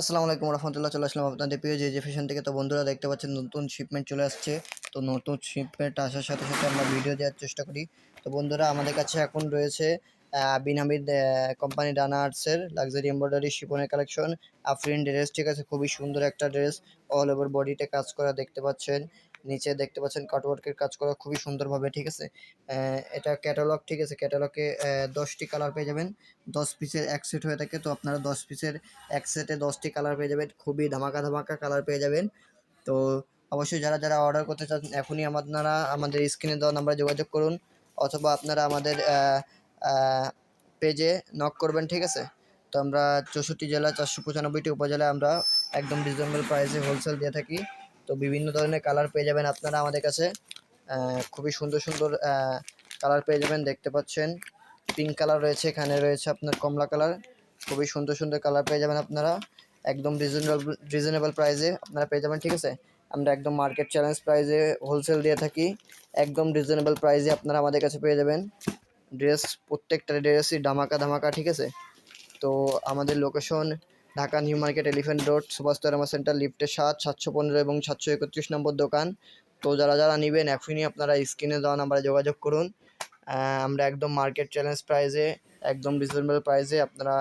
আসসালামু আলাইকুম রহমতুল্লাহ চলে আসলাম আপনাদের প্রিয় যে ফ্যাশন থেকে। তো বন্ধুরা দেখতে পাচ্ছেন নতুন শিপমেন্ট চলে আসছে। তো নতুন শিপমেন্ট আসার সাথে সাথে আমরা ভিডিও দেওয়ার চেষ্টা করি। তো বন্ধুরা আমাদের কাছে এখন রয়েছে আহ, বিন হামিদ কোম্পানি ডানা আর্টসের লাক্সারি এমব্রয়ডারি শিপনের কালেকশন আফরিন ড্রেস ঠিক আছে? খুবই সুন্দর একটা ড্রেস অল ওভার বডিতে কাজ করা দেখতে পাচ্ছেন। নিচে দেখতে পাচ্ছেন কাটওয়ার্কের কাজ করা খুবই সুন্দরভাবে, ঠিক আছে? এটা ক্যাটালগ ঠিক আছে? ক্যাটালগে দশটি কালার পেয়ে যাবেন। দশ পিসের এক সেট হয়ে থাকে, তো আপনারা দশ পিসের এক সেটে দশটি কালার পেয়ে যাবেন। খুবই ধামাকা ধামাকা কালার পেয়ে যাবেন। তো অবশ্যই যারা যারা অর্ডার করতে চান, এখনই আপনারা আমাদের স্ক্রিনে দেওয়া নাম্বারে যোগাযোগ করুন, অথবা আপনারা আমাদের পেজে নক করবেন, ঠিক আছে? তো আমরা চৌষট্টি জেলা, চারশো পঁচানব্বইটি উপজেলায় আমরা একদম রিজনেবল প্রাইসে হোলসেল দিয়ে থাকি। তো বিভিন্ন ধরনের কালার পেয়ে যাবেন আপনারা আমাদের কাছে। খুবই সুন্দর সুন্দর কালার পেয়ে যাবেন, দেখতে পাচ্ছেন। পিঙ্ক কালার রয়েছে, এখানে রয়েছে আপনার কমলা কালার খুবই সুন্দর সুন্দর কালার পেয়ে যাবেন আপনারা। একদম রিজনেবল রিজনেবল প্রাইসে আপনারা পেয়ে যাবেন, ঠিক আছে? আমরা একদম মার্কেট চ্যালেঞ্জ প্রাইসে হোলসেল দিয়ে থাকি। একদম রিজনেবল প্রাইসে আপনারা আমাদের কাছে পেয়ে যাবেন। ড্রেস প্রত্যেকটা ড্রেসই ধামাকা ধামাকা, ঠিক আছে? তো আমাদের location Dhaka New Market Elephant Road, Subhash তরমা centre লিফটে সাত, সাতশো পনেরো এবং সাতশো একত্রিশ নম্বর দোকান। তো যারা যারা নেবেন, এখনই আপনারা স্ক্রিনে দেওয়া নাম্বারে যোগাযোগ করুন। আমরা একদম মার্কেট চ্যালেঞ্জ প্রাইসে একদম রিজনেবল প্রাইসে আপনারা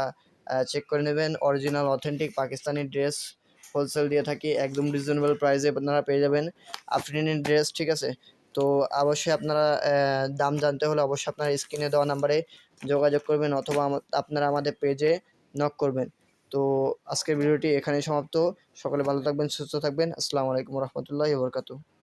চেক করে নেবেন। Original authentic Pakistani dress wholesale দিয়ে থাকি, একদম রিজনেবল প্রাইসে আপনারা পেয়ে যাবেন। আফরিনের ড্রেস, ঠিক আছে? তো অবশ্যই আপনারা দাম জানতে হলে অবশ্যই আপনারা স্ক্রিনে দেওয়া নাম্বারে যোগাযোগ করবেন অথবা আপনারা আমাদের পেজে নক করবেন। তো আজকের ভিডিওটি এখানেই সমাপ্ত। সকলে ভালো থাকবেন সুস্থ থাকবেন। আসসালামু আলাইকুম রহমতুল্লাহ বরকাতু